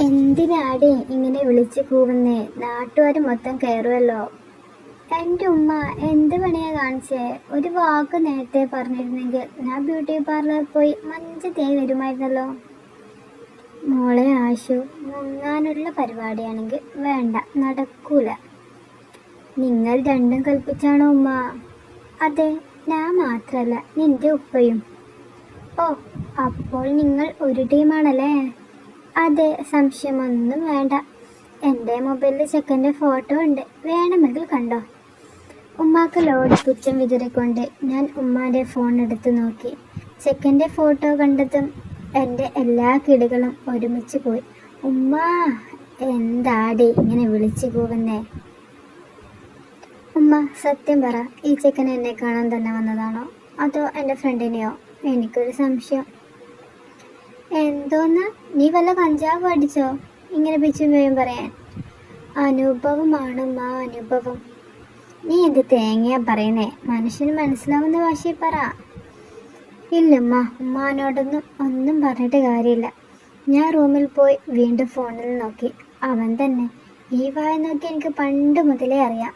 എന്തിനാടി ഇങ്ങനെ വിളിച്ച് കൂവുന്നേ? നാട്ടുകാർ മൊത്തം കയറുമല്ലോ എന്റെ ഉമ്മ എന്ത് പണിയാ കാണിച്ചേ? ഒരു വാക്ക് നേരത്തെ പറഞ്ഞിരുന്നെങ്കിൽ ഞാൻ ബ്യൂട്ടി പാർലറിൽ പോയി മഞ്ച് തേ വരുമായിരുന്നല്ലോ. മോളെ ആശു മുങ്ങാനുള്ള പരിപാടിയാണെങ്കിൽ വേണ്ട നടക്കൂല. നിങ്ങൾ രണ്ടും കൽപ്പിച്ചാണോ ഉമ്മ? അതെ ഞാൻ മാത്രമല്ല നിന്റെ ഉപ്പയും. ഓ അപ്പോൾ നിങ്ങൾ ഒരു ടീമാണല്ലേ? അതെ സംശയമൊന്നും വേണ്ട. എന്റെ മൊബൈലിൽ ചെക്കന്റെ ഫോട്ടോ ഉണ്ട്. വേണമെങ്കിൽ കണ്ടോ? ഉമ്മാക്ക് ലോഡ് പുച്ഛം വിതറിക്കൊണ്ട് ഞാൻ ഉമ്മാന്റെ ഫോൺ എടുത്ത് നോക്കി. ചെക്കന്റെ ഫോട്ടോ കണ്ടതും എന്റെ എല്ലാ കിളികളും ഒരുമിച്ച് പോയി. ഉമ്മ എന്താടി ഇങ്ങനെ വിളിച്ചു പോകുന്നേ? ഉമ്മ സത്യം പറ ഈ ചെക്കൻ എന്നെ കാണാൻ തന്നെ വന്നതാണോ? അതോ എന്റെ ഫ്രണ്ടിനെയോ? എനിക്കൊരു സംശയം. എന്തോന്ന്? നീ വല്ല കഞ്ചാവ് അടിച്ചോ? ഇങ്ങനെ പിച്ചും പറയാൻ. അനുഭവമാണ് മാ അനുഭവം. നീ എന്ത് തേങ്ങയാ പറയുന്നേ? മനുഷ്യന് മനസ്സിലാവുന്ന ഭാഷയിൽ പറ. ഇല്ലമ്മ ഉമ്മാനോടൊന്നും ഒന്നും പറഞ്ഞിട്ട് കാര്യമില്ല. ഞാൻ റൂമിൽ പോയി വീണ്ടും ഫോണിൽ നോക്കി. അവൻ തന്നെ ഈ വായ നോക്കി എനിക്ക് പണ്ട് മുതലേ അറിയാം.